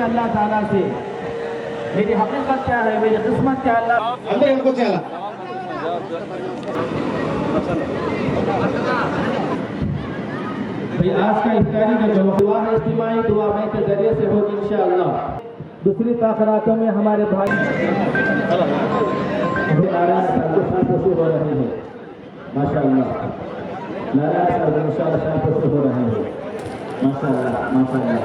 अल्लाह ताला से। मेरी हकीकत क्या है मेरी किस्मत क्या अल्लाह इनको क्या। भाई आज का इफ्तारी का जो हुआ है दुआ में के ज़रिए से होगी इंशाल्लाह दूसरी ताकतों में हमारे भाई साथ हो रहे हैं। ماشاءاللہ۔ نارا سر ان شاء اللہ شام پر سب ہو رہے ہیں۔ ماشاءاللہ ماشاءاللہ۔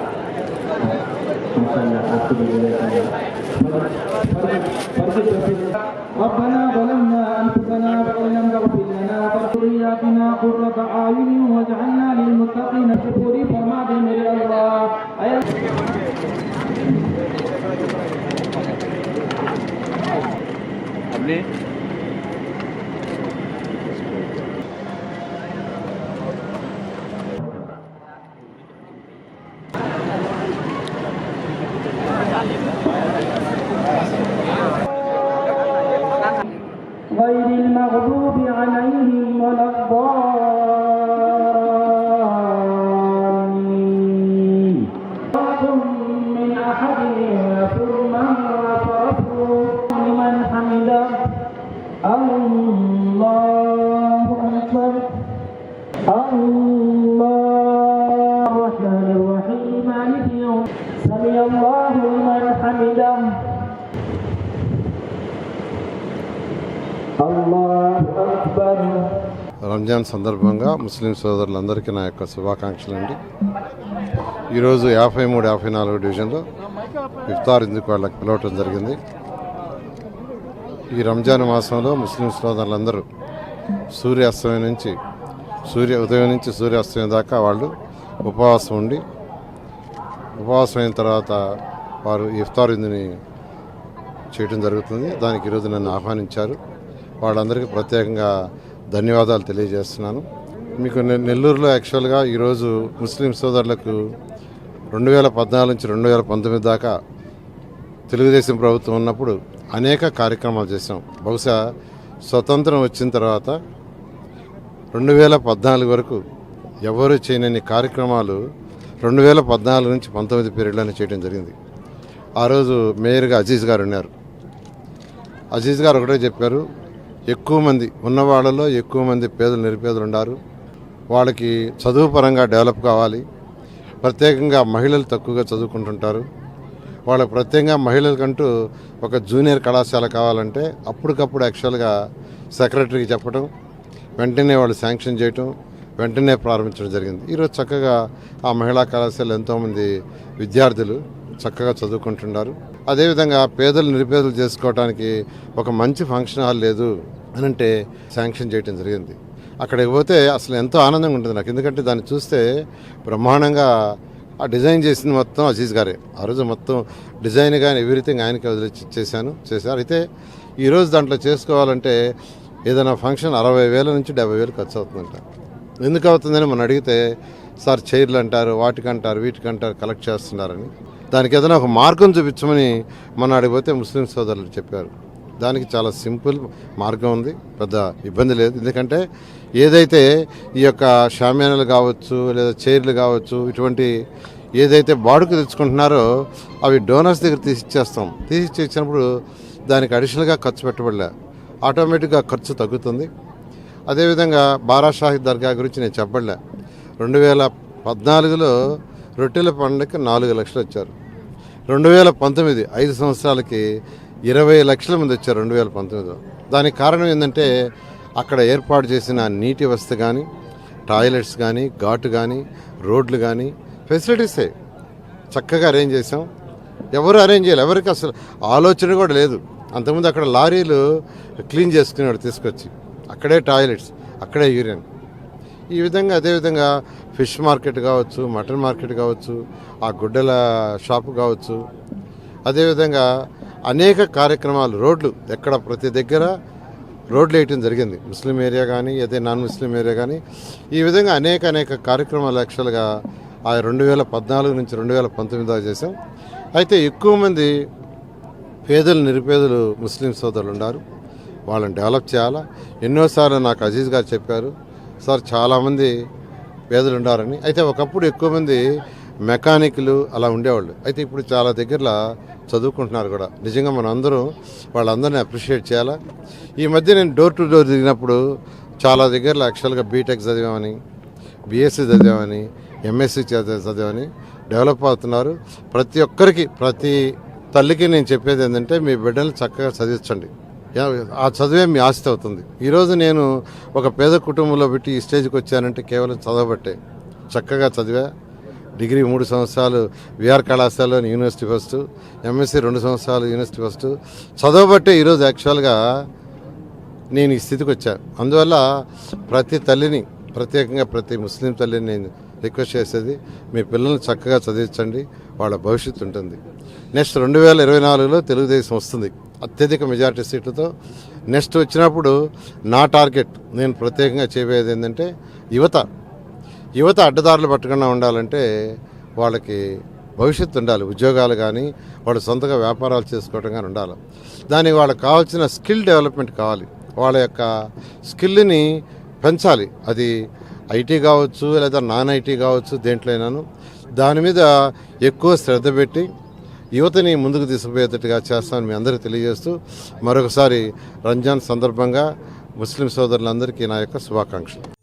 ماشاءاللہ، آپ کو بھی لے کر ربنا ظلمنا انفسنا وان لم تغفر لنا وذرياتنا قرة اعين واجعلنا للمتقين شكوري فما بمر الله قبلي الله أكبر الله الرحمن الرحيم مالك يوم سمي الله لمن حمده الله أكبر రంజాన్ సందర్భంగా ముస్లిం సోదరులందరికీ నా యొక్క శుభాకాంక్షలు అండి ఈరోజు యాభై మూడు యాభై నాలుగు డివిజన్లో ఇఫ్తార్ ఇందుకు వాళ్ళకి పిలవటం జరిగింది ఈ రంజాన్ మాసంలో ముస్లిం సోదరులందరూ సూర్యాస్తమయం నుంచి సూర్య ఉదయం నుంచి సూర్యాస్తమయం దాకా వాళ్ళు ఉపవాసం ఉండి ఉపవాసం అయిన తర్వాత వారు ఇఫ్తార్ ఇందుని చేయడం జరుగుతుంది. దానికి ఈరోజు నన్ను ఆహ్వానించారు. వాళ్ళందరికీ ప్రత్యేకంగా ధన్యవాదాలు తెలియజేస్తున్నాను. మీకు నెల్లూరులో యాక్చువల్గా ఈరోజు ముస్లిం సోదరులకు రెండు వేల పద్నాలుగు నుంచి రెండు వేల పంతొమ్మిది దాకా తెలుగుదేశం ప్రభుత్వం ఉన్నప్పుడు అనేక కార్యక్రమాలు చేసాం బహుశా స్వతంత్రం వచ్చిన తర్వాత రెండు వేల పద్నాలుగు వరకు ఎవరు చేయనన్ని కార్యక్రమాలు రెండు వేల పద్నాలుగు నుంచి పంతొమ్మిది పీరియడ్లోనే చేయడం జరిగింది. ఆ రోజు మేయర్గా అజీజ్ గారు ఉన్నారు. అజీజ్ గారు ఒకటే చెప్పారు ఎక్కువ మంది ఉన్న వాళ్ళలో ఎక్కువ మంది పేదలు నిరుపేదలు ఉన్నారు వాళ్ళకి చదువు పరంగా డెవలప్ కావాలి. ప్రత్యేకంగా మహిళలు తక్కువగా చదువుకుంటుంటారు. వాళ్ళకు ప్రత్యేకంగా మహిళలకంటూ ఒక జూనియర్ కళాశాల కావాలంటే అప్పటికప్పుడు యాక్చువల్గా సెక్రటరీకి చెప్పడం వెంటనే వాళ్ళు శాంక్షన్ చేయటం వెంటనే ప్రారంభించడం జరిగింది. ఈరోజు చక్కగా ఆ మహిళా కళాశాల ఎంతోమంది విద్యార్థులు చక్కగా చదువుకుంటున్నారు. అదేవిధంగా పేదలు నిరుపేదలు చేసుకోవడానికి ఒక మంచి ఫంక్షన్ హాల్ లేదు అని అంటే శాంక్షన్ చేయడం జరిగింది. అక్కడికి పోతే అసలు ఎంతో ఆనందంగా ఉంటుంది నాకు. ఎందుకంటే దాన్ని చూస్తే బ్రహ్మాండంగా ఆ డిజైన్ చేసింది మొత్తం అజీజ్ గారే. ఆ రోజు మొత్తం డిజైన్ కానీ ఎవ్రీథింగ్ ఆయనకి వదిలిచ్చి చేశాను చేశారు. అయితే ఈరోజు దాంట్లో చేసుకోవాలంటే ఏదైనా ఫంక్షన్ అరవై వేల నుంచి డెబ్బై వేలు ఖర్చు అవుతుందంట. ఎందుకు అవుతుందని మనం అడిగితే సార్ చైర్లు అంటారు వాటికంటారు వీటికంటారు కలెక్ట్ చేస్తున్నారని. దానికి ఏదైనా ఒక మార్గం చూపించమని మనం అడిగిపోతే ముస్లిం సోదరులు చెప్పారు. దానికి చాలా సింపుల్ మార్గం ఉంది. పెద్ద ఇబ్బంది లేదు. ఎందుకంటే ఏదైతే ఈ యొక్క షామ్యానాలు కావచ్చు లేదా చైర్లు కావచ్చు ఇటువంటి ఏదైతే బాడుకు తెచ్చుకుంటున్నారో అవి డోనర్స్ దగ్గర తీసిచ్చేస్తాం. తీసిచ్చేసినప్పుడు దానికి అడిషనల్గా ఖర్చు పెట్టబడలే. ఆటోమేటిక్గా ఖర్చు తగ్గుతుంది. అదేవిధంగా బారా షాహిద్ దర్గా గురించి నేను చెప్పలే రెండు వేల పద్నాలుగులో రొట్టెల పండుగకి నాలుగు లక్షలు వచ్చారు రెండు వేల పంతొమ్మిది ఐదు సంవత్సరాలకి ఇరవై లక్షల మంది వచ్చారు రెండు వేల పంతొమ్మిదిలో. దానికి కారణం ఏంటంటే అక్కడ ఏర్పాటు చేసిన నీటి వ్యవస్థ కానీ టాయిలెట్స్ కానీ ఘాటు కానీ రోడ్లు కానీ ఫెసిలిటీసే చక్కగా అరేంజ్ చేసాం ఎవరు అరేంజ్ చేయాలి? ఎవరికి అసలు ఆలోచన కూడా లేదు. అంతకుముందు అక్కడ లారీలు క్లీన్ చేసుకునేవాడు తీసుకొచ్చి. అక్కడే టాయిలెట్స్ అక్కడే యూరియన్. ఈ విధంగా అదేవిధంగా ఫిష్ మార్కెట్ కావచ్చు మటన్ మార్కెట్ కావచ్చు ఆ గుడ్డల షాపు కావచ్చు. అదేవిధంగా అనేక కార్యక్రమాలు రోడ్లు ఎక్కడ ప్రతి దగ్గర రోడ్లు వేయటం జరిగింది. ముస్లిం ఏరియా కానీ అదే నాన్ ముస్లిం ఏరియా కానీ ఈ విధంగా అనేక అనేక కార్యక్రమాలు యాక్చువల్గా ఆ రెండు వేల పద్నాలుగు నుంచి రెండు వేల పంతొమ్మిది దాకా చేసాం అయితే ఎక్కువ మంది పేదలు నిరుపేదలు ముస్లిం సోదరులు ఉన్నారు. వాళ్ళని డెవలప్ చేయాలా? ఎన్నోసార్లు నాకు అజీజ్ గారు చెప్పారు సార్ చాలామంది పేదలు ఉండారని. అయితే ఒకప్పుడు ఎక్కువ మంది మెకానిక్లు అలా ఉండేవాళ్ళు. అయితే ఇప్పుడు చాలా దగ్గరలో చదువుకుంటున్నారు కూడా. నిజంగా మనం అందరం వాళ్ళందరినీ అప్రిషియేట్ చేయాలా? ఈ మధ్య నేను డోర్ టు డోర్ తిరిగినప్పుడు చాలా దగ్గరలో యాక్చువల్గా బీటెక్ చదివామని బీఎస్సీ చదివామని ఎంఎస్సీ చదివామని డెవలప్ అవుతున్నారు. ప్రతి ఒక్కరికి ప్రతి తల్లికి నేను చెప్పేది ఏంటంటే మీ బిడ్డలు చక్కగా చదివించండి. ఆ చదివే మీ ఆస్తి అవుతుంది. ఈరోజు నేను ఒక పేద కుటుంబంలో పెట్టి ఈ స్టేజ్కి వచ్చానంటే కేవలం చదవబట్టే. చక్కగా చదివా. డిగ్రీ మూడు సంవత్సరాలు విఆర్ కళాశాలలో యూనివర్సిటీ ఫస్ట్ ఎంఎస్సీ రెండు సంవత్సరాలు యూనివర్సిటీ ఫస్ట్. చదవబట్టే ఈరోజు యాక్చువల్గా నేను ఈ స్థితికి వచ్చాను. అందువల్ల ప్రతి తల్లిని ప్రత్యేకంగా ప్రతి ముస్లిం తల్లిని నేను రిక్వెస్ట్ చేసేది మీ పిల్లల్ని చక్కగా చదివించండి వాళ్ళ భవిష్యత్తు ఉంటుంది. నెక్స్ట్ రెండు వేల ఇరవై నాలుగులో తెలుగుదేశం వస్తుంది అత్యధిక మెజార్టీ సీట్లతో. నెక్స్ట్ వచ్చినప్పుడు నా టార్గెట్ నేను ప్రత్యేకంగా చెప్పేది ఏంటంటే యువత. యువత అడ్డదారులు పట్టకుండా ఉండాలంటే వాళ్ళకి భవిష్యత్తు ఉండాలి. ఉద్యోగాలు కానీ వాళ్ళు సొంతగా వ్యాపారాలు చేసుకోవడం కానీ ఉండాలి. దానికి వాళ్ళకి కావాల్సిన స్కిల్ డెవలప్మెంట్ కావాలి. వాళ్ళ యొక్క స్కిల్ని పెంచాలి. అది ఐటీ కావచ్చు లేదా నాన్ ఐటీ కావచ్చు దేంట్లోనూ దాని మీద ఎక్కువ శ్రద్ధ పెట్టి యువతని ముందుకు తీసుకుపోయేటట్టుగా చేస్తామని మీ అందరికీ తెలియజేస్తూ మరొకసారి రంజాన్ సందర్భంగా ముస్లిం సోదరులందరికీ నా యొక్క శుభాకాంక్షలు.